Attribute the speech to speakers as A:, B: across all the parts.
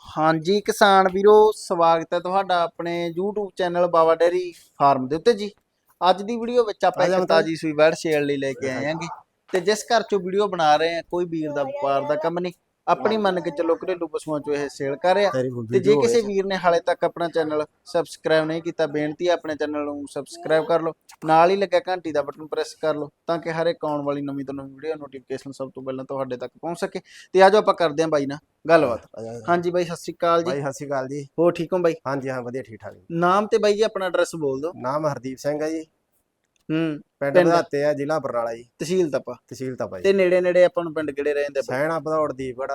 A: ਹਾਂਜੀ ਕਿਸਾਨ ਵੀਰੋ ਸਵਾਗਤ ਹੈ ਤੁਹਾਡਾ ਆਪਣੇ YouTube channel Baba dairy farm ਦੇ ਉੱਤੇ ਜੀ। ਅੱਜ ਦੀ ਵੀਡੀਓ ਵਿੱਚ ਆਪਾਂ ਇੱਕ। ਤਾਜੀ ਸੂਈ ਵੈੜ ਸੇਲ ਲਈ ਲੈ ਕੇ ਆਏ ਆਂਗੇ ਤੇ ਜਿਸ ਘਰ ਚੋਂ ਵੀਡੀਓ ਬਣਾ ਰਹੇ ਆ ਕੋਈ ਵੀਰ ਦਾ ਵਪਾਰ ਦਾ ਕੰਮ ਨਹੀਂ। ਆਪਣੀ ਮੰਨ ਕੇ ਚੱਲੋ ਘਰੇਲੂ ਪਸ਼ੂਆਂ ਚੋਂ ਇਹ ਸੇਲ ਕਰ ਰਿਹਾ। ਤੇ ਜੇ ਕਿਸੇ ਵੀਰ ਨੇ ਹਾਲੇ ਤੱਕ ਆਪਣਾ ਚੈਨਲ ਸਬਸਕ੍ਰਾਈਬ ਨਹੀਂ ਕੀਤਾ ਬੇਨਤੀ ਹੈ ਆਪਣੇ ਚੈਨਲ ਨੂੰ ਸਬਸਕ੍ਰਾਈਬ ਕਰ ਲਓ। ਨਾਲ ਹੀ ਲੱਗਾ ਘੰਟੀ ਦਾ ਬਟਨ ਪ੍ਰੈਸ ਕਰ ਲਓ ਤਾਂ ਕਿ ਹਰ ਇੱਕ ਆਉਣ ਵਾਲੀ ਨਵੀਂ ਤੋਂ ਨਵੀਂ ਵੀਡੀਓ ਨੋਟੀਫਿਕੇਸ਼ਨ ਸਭ ਤੋਂ ਪਹਿਲਾਂ ਤੁਹਾਡੇ ਤੱਕ ਪਹੁੰਚ ਸਕੇ। ਤੇ ਆਜੋ ਆਪਾਂ ਕਰਦੇ ਹਾਂ ਬਾਈ ਨਾਲ ਗੱਲਬਾਤ। ਹਾਂਜੀ ਬਾਈ ਸਤਿ ਸ਼੍ਰੀ ਅਕਾਲ ਜੀ।
B: ਬਾਈ ਸਤਿ ਸ਼੍ਰੀ ਅਕਾਲ ਜੀ।
A: ਹੋਰ ਠੀਕ ਹੋ ਬਾਈ?
B: ਹਾਂਜੀ ਹਾਂ ਵਧੀਆ ਠੀਕ ਠਾਕ
A: ਨਾਮ ਤੇ ਬਾਈ ਜੀ ਆਪਣਾ ਐਡਰੈਸ ਬੋਲ ਦਿਓ।
B: ਨਾਮ ਹਰਦੀਪ ਸਿੰਘ ਹੈ ਜੀ।
A: ਹੂੰ
B: ਪਿੰਡ
A: ਪਿੰਡ?
B: ਬਧਾਤੇ ਆ ਜ਼ਿਲ੍ਹਾ ਬਰਨਾਲਾ ਜੀ।
A: ਤਹਿਸੀਲ ਤਪਾ।
B: ਤਹਿਸੀਲ ਤਪਾ ਜੀ।
A: ਤੇ ਨੇੜੇ ਨੇੜੇ ਆਪਾਂ ਨੂੰ ਪਿੰਡ ਕਿਹੜੇ ਰਹਿੰਦੇ ਬਾਈ
B: ਸੈਣਾ ਬਧੌੜ ਦੀਪਗੜ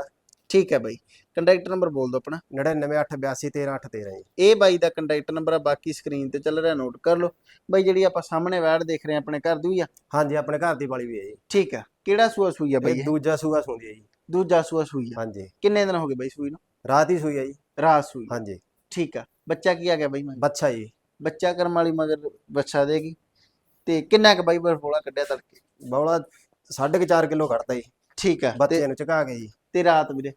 A: ਠੀਕ ਹੈ ਬਾਈ। ਕੰਟੈਕਟ ਨੰਬਰ ਬੋਲ ਦਿਓ ਆਪਣਾ।
B: 9982813813 ਜੀ।
A: ਇਹ ਬਾਈ ਦਾ ਕੰਟੈਕਟ ਨੰਬਰ ਆ ਬਾਕੀ ਸਕਰੀਨ ਤੇ ਚੱਲ ਰਿਹਾ ਨੋਟ ਕਰ ਲਓ। ਬਾਈ ਜਿਹੜੀ ਆਪਾਂ ਸਾਹਮਣੇ ਵੈੜ ਦੇਖ ਰਹੇ ਆ ਆਪਣੇ ਘਰ ਦੀ ਆ?
B: ਹਾਂਜੀ ਆਪਣੇ ਘਰ ਦੀ ਵਾਲੀ ਵੀ ਹੈ ਜੀ।
A: ਠੀਕ ਆ। ਕਿਹੜਾ ਸੂਆ ਸੂਈ ਆ ਬਾਈ
B: ਇਹ
A: ਇਹ?
B: ਦੂਜਾ ਸੂਆ ਸੁੰਦੀ ਹੈ ਜੀ।
A: ਦੂਜਾ ਸੂਆ ਸੂਈ ਆ।
B: ਹਾਂਜੀ।
A: ਕਿੰਨੇ ਦਿਨ ਹੋ ਗਏ ਬਾਈ ਸੂਈ ਨੂੰ?
B: ਰਾਤ ਹੀ ਸੂਈ ਹੈ ਜੀ।
A: ਰਾਤ ਸੂਈ।
B: ਹਾਂਜੀ।
A: ਠੀਕ ਆ। ਬੱਚਾ ਕੀ ਆ ਗਿਆ ਬਾਈ? ਮੈਂ
B: ਬੱਚਾ ਜੀ।
A: ਬੱਚਾ ਕਰਮ ਵਾਲੀ ਮਗਰ ਬੱਚਾ ਦੇਗੀ ਤੇ ਕਿੰਨਾ ਕੁ ਬਾਈ ਬਰਫੋਲਾ ਕੱਢਿਆ ਤੜਕੇ?
B: ਬੌਲਾ 4.5 ਕਿਲੋ ਕੱਢਦਾ ਜੀ।
A: ਠੀਕ ਤੇ-
B: ਬੱਚੇ ਨੂੰ ਝੁਕਾ ਕੇ ਜੀ।
A: ਤੇ ਰਾਤ ਵੀਰੇ?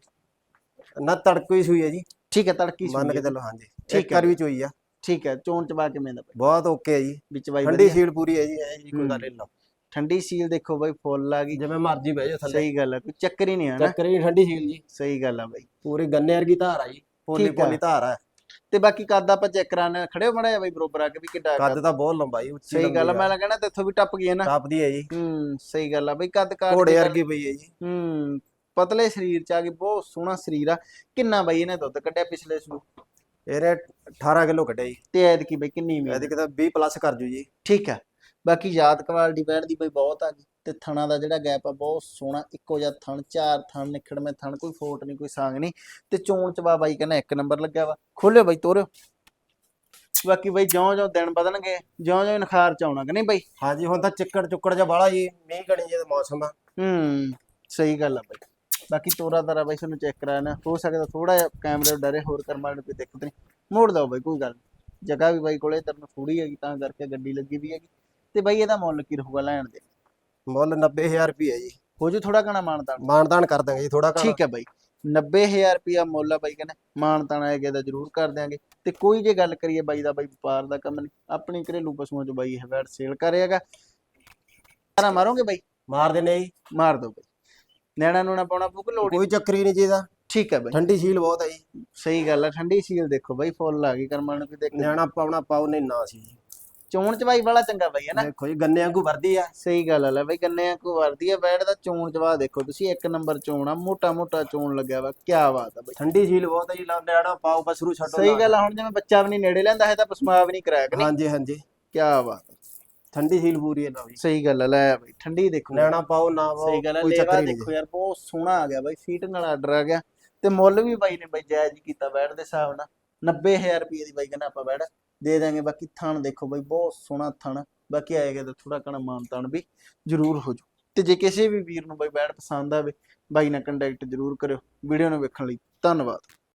B: ਨਾ ਤੜਕੋ ਹੀ ਸੂਈ ਹੈ ਜੀ।
A: ਠੀਕ ਹੈ ਤੜਕੀ
B: ਮੰਨ ਕੇ। ਚੱਲੋ ਹਾਂਜੀ।
A: ਠੀਕ
B: ਇੱਕ ਵਾਰ ਵੀ ਚੋਈ ਆ।
A: ਠੀਕ ਹੈ ਚੋਣ ਚਬਾ ਕਿਵੇਂ ਦਾ ਬਾਈ?
B: ਬਹੁਤ ਓਕੇ ਹੈ ਜੀ।
A: ਵਿੱਚ ਬਾਈ
B: ਠੰਡੀ। ਸੀਲ ਪੂਰੀ ਹੈ ਜੀ ਐ ਜੀ ਕੋਈ ਗੱਲ ਨਹੀਂ।
A: ਠੰਡੀ ਸੀਲ ਦੇਖੋ ਬਾਈ ਫੁੱਲ ਆ ਗਈ।
B: ਜਿਵੇਂ ਮਰਜ਼ੀ ਬਹਿ ਜਾ ਥੱਲੇ।
A: ਸਹੀ ਗੱਲ ਆ ਕੋਈ ਚੱਕਰ ਹੀ ਨਹੀਂ ਆ ਨਾ।
B: ਚੱਕਰ ਹੀ ਠੰਡੀ ਸੀਲ ਜੀ।
A: ਸਹੀ ਗੱਲ ਆ ਬਾਈ।
B: ਪੂਰੀ ਗੰਨੇ ਵਰਗੀ ਧਾਰ ਆ ਜੀ। ਪੋਲੀ। ਪੋਲੀ ਧਾਰ ਆ।
A: ਤੇ ਬਾਕੀ ਕੱਦ ਆਪਾਂ ਚੈੱਕ ਕਰਾਣੇ ਖੜੇ ਹੋ ਮੜਿਆ ਬਾਈ ਬਰੋਬਰ ਆ ਕੇ ਵੀ ਕਿੱਡਾ
B: ਕੱਦ ਤਾਂ ਬਹੁਤ ਲੰਬਾ ਜੀ ਉੱਚੀ
A: ਸਹੀ ਗੱਲ ਆ ਮੈਂ ਲੱਗਣਾ ਤੇ ਇੱਥੋਂ ਵੀ ਟੱਪ ਗਈ ਹੈ ਨਾ।
B: ਟੱਪਦੀ ਹੈ ਜੀ।
A: ਹੂੰ ਸਹੀ ਗੱਲ ਆ ਬਈ ਕੱਦ ਕਾਟ
B: ਘੋੜੇ ਵਰਗੀ ਪਈ ਹੈ ਜੀ।
A: ਹੂੰ ਪਤਲੇ ਸਰੀਰ ਚ ਆ ਗਈ ਬਹੁਤ ਸੋਹਣਾ ਸਰੀਰ ਆ। ਕਿੰਨਾ ਬਾਈ ਇਹਨੇ ਦੁੱਧ ਕੱਢਿਆ ਪਿਛਲੇ ਸੂ?
B: ਇਹਨੇ 18 ਕਿਲੋ ਕੱਢਿਆ ਜੀ।
A: ਤੇ ਐਤਕੀ ਬਈ ਕਿੰਨੀ ਉਮੀਦ
B: ਇਹਦੇ ਕਿਤਾ 20 ਪਲੱਸ ਕਰ ਜੂ ਜੀ।
A: ਠੀਕ ਆ। ਬਾਕੀ ਯਾਦ ਕੁਆਲਿਟੀ ਬੈਠ ਦੀ ਬਈ ਬਹੁਤ ਆ ਗਈ ਤੇ ਥਣਾ ਦਾ ਜਿਹੜਾ ਗੈਪ ਆ ਬਹੁਤ ਸੋਹਣਾ ਇੱਕੋ ਜਿਹਾ ਥਣ ਚਾਰ ਥਣ ਨਿਖੜਵੇਂ ਥਣ ਕੋਈ ਫੋਟ ਨਹੀਂ ਕੋਈ ਸੰਗ ਨਹੀਂ ਤੇ ਚੋਣ ਚਵਾ ਬਾਈ ਕਹਿੰਦਾ ਇੱਕ ਨੰਬਰ ਲੱਗਿਆ ਵਾ ਖੋਲਿਓ ਬਾਈ ਤੋਰਿਓ। ਬਾਕੀ ਬਾਈ ਜਿਉਂ-ਜਿਉਂ ਦਿਨ ਵਧਣਗੇ ਜਿਉਂ-ਜਿਉਂ ਨਖਾਰ ਚ ਆਉਣਾ ਕਿ ਨਹੀਂ ਬਾਈ?
B: ਹਾਂਜੀ ਹੁਣ ਤਾਂ ਚਿੱਕੜ ਚੁੱਕੜ ਜਿਹਾ ਬਾਲਾ ਜੀ ਮੀਂਹ ਕਣੀ ਜੇ ਮੌਸਮ ਆ।
A: ਹੂੰ ਸਹੀ ਗੱਲ ਆ ਬਾਈ। ਬਾਕੀ ਤੋਰਾ ਤਾਰਾ ਬਾਈ ਤੁਹਾਨੂੰ ਚੈੱਕ ਕਰਾਣਾ ਹੋ ਸਕਦਾ ਥੋੜਾ ਜਿਹਾ ਕੈਮਰੇ ਡਰੇ ਹੋਰ ਕਰਮਾ ਨੂੰ ਕੋਈ ਦਿੱਕਤ ਨਹੀਂ। ਮੋੜ ਦਓ ਬਾਈ ਕੋਈ ਗੱਲ। ਜਗ੍ਹਾ ਵੀ ਬਾਈ ਕੋਲੇ ਤਰਨ ਥੋੜੀ ਹੈਗੀ ਤਾਂ ਕਰਕੇ ਗੱਡੀ ਲੱਗੀ ਵੀ ਹੈਗੀ। ਤੇ ਬਾਈ ਇਹਦਾ ਮੁੱਲ ਕੀ ਰਹੂਗਾ ਲੈਣ ਦੇ?
B: ਮੁੱਲ 90000 ਰੁਪਏ ਜੀ।
A: ਹੋ ਜੂ ਥੋੜਾ ਘਣਾ ਮਾਨਤਾਨ?
B: ਮਾਨਦਾਨ ਕਰ ਦਾਂਗੇ ਜੀ ਥੋੜਾ ਘੱਟ
A: ਠੀਕ ਹੈ ਬਾਈ। 90000 ਰੁਪਿਆ ਮੁੱਲ ਆ ਬਾਈ ਕਹਿੰਦੇ ਮਾਨਤਾਨ ਆਏਗਾ ਦਾ ਜ਼ਰੂਰ ਕਰ ਦਿਆਂਗੇ। ਤੇ ਕੋਈ ਜੇ ਗੱਲ ਕਰੀਏ ਬਾਈ ਦਾ ਬਾਈ ਵਪਾਰ ਦਾ ਕੰਮ ਨਹੀਂ ਆਪਣੀ ਘਰੇਲੂ ਪਸ਼ੂਆਂ ਚੋਂ ਬਾਈ ਇਹ ਵੈਟ ਸੇਲ ਕਰੇਗਾ ਸਾਰਾ ਮਾਰੋਗੇ ਬਾਈ?
B: ਮਾਰ ਦੇਣੇ ਜੀ।
A: ਮਾਰ ਦੋ ਬਾਈ। ਨੈਣਾ ਨੂੰ ਨਾ ਪਾਉਣਾ ਪਊ ਕਿ ਲੋੜ
B: ਕੋਈ ਚੱਕਰ ਨਹੀਂ ਜੀ ਇਹਦਾ।
A: ਠੀਕ ਹੈ ਬਾਈ।
B: ਠੰਡੀ ਸੀਲ ਬਹੁਤ ਹੈ ਜੀ।
A: ਸਹੀ ਗੱਲ ਆ ਠੰਡੀ ਸੀਲ ਦੇਖੋ ਬਾਈ ਫੁੱਲ ਆ ਗਈ ਕਰਮਾਂ ਨੂੰ ਵੀ ਦੇਖ।
B: ਨਿਆਣਾ ਪਾਉਣਾ ਪਾਉ ਨਹੀਂ ਨਾ ਸੀ ਜੀ।
A: ਚੋਣ ਚਵਾਈ ਵਾਲਾ ਚੰਗਾ ਬਾਈ ਹੈ ਨਾ
B: ਦੇਖੋ ਜੀ ਗੰਨੇ ਵਾਂਗੂ ਵਰਦੀ ਆ।
A: ਸਹੀ ਗੱਲ ਆ ਲੈ ਬਾਈ ਕੰਨੇ ਕੋ ਵਰਦੀ ਆ ਬੈੜ ਦਾ ਚੋਣ ਚਵਾ ਦੇਖੋ ਤੁਸੀਂ ਇੱਕ ਨੰਬਰ ਚੋਣ ਆ ਮੋਟਾ ਮੋਟਾ ਚੋਣ ਲੱਗਿਆ ਵਾ ਕੀ ਬਾਤ ਆ ਬਾਈ।
B: ਠੰਡੀ ਸੀਲ ਬਹੁਤ ਹੈ ਜੀ ਲਾ ਨਿਆਣਾ ਪਾਉ ਬਸਰੂ ਛੱਡੋ
A: ਸਹੀ ਗੱਲ ਆ ਹੁਣ ਜਿਵੇਂ ਬੱਚਾ ਵੀ ਨਹੀਂ ਨੇੜੇ ਲੈਂਦਾ ਹੈ ਤਾਂ ਪਸਮਾ ਵੀ ਨਹੀਂ ਕਰਾਇਆ ਕਿ
B: ਹਾਂਜੀ ਹਾਂਜੀ।
A: ਕੀ ਬਾਤ ਆ।
B: ਠੰਡੀ ਸੀਲ ਪੂਰੀ ਹੈ ਨਾ ਜੀ
A: ਸਹੀ ਗੱਲ ਆ ਲੈ ਬਾਈ ਠੰਡੀ ਦੇਖੋ।
B: ਨਿਆਣਾ ਪਾਉ ਨਾ ਪਾਓ
A: ਸਹੀ ਗੱਲ ਆ ਲੇਵਾ
B: ਹੀ ਨਹੀਂ
A: ਦੇਖੋ ਯਾਰ ਬਹੁਤ ਸੋਹਣਾ ਆ ਗਿਆ ਬਾਈ ਫੀਟ ਨਾਲ ਆਰਡਰ ਆ ਗਿਆ। ਤੇ ਮੁੱਲ ਵੀ ਬਾਈ ਨੇ ਬਾਈ ਜਾਇਜ਼ ਹੀ ਕੀਤਾ ਬੈੜ ਦੇ ਹਿਸਾਬ ਨਾਲ। 90000 ਰੁਪਏ ਦੀ ਬਾਈ ਕਹਿੰਦਾ ਆਪਾਂ ਬੈੜ ਦੇ ਦਾਂਗੇ। ਬਾਕੀ ਥਣ ਦੇਖੋ ਬਾਈ, ਬਹੁਤ ਸੋਹਣਾ ਥਣ। ਬਾਕੀ ਆਏਗਾ ਤਾਂ ਥੋੜਾ ਕਣਾ ਮਾਨਤਾਨ ਵੀ ਜ਼ਰੂਰ ਹੋ ਜੂ ਤੇ ਜੇ ਕਿਸੇ ਵੀ ਵੀਰ ਨੂੰ ਬਾਈ ਬੈੜ ਪਸੰਦ ਆਵੇ, ਬਾਈ ਨਾਲ ਕੰਟੈਕਟ ਜ਼ਰੂਰ ਕਰਿਓ। ਵੀਡੀਓ ਨੂੰ ਵੇਖਣ ਲਈ ਧੰਨਵਾਦ।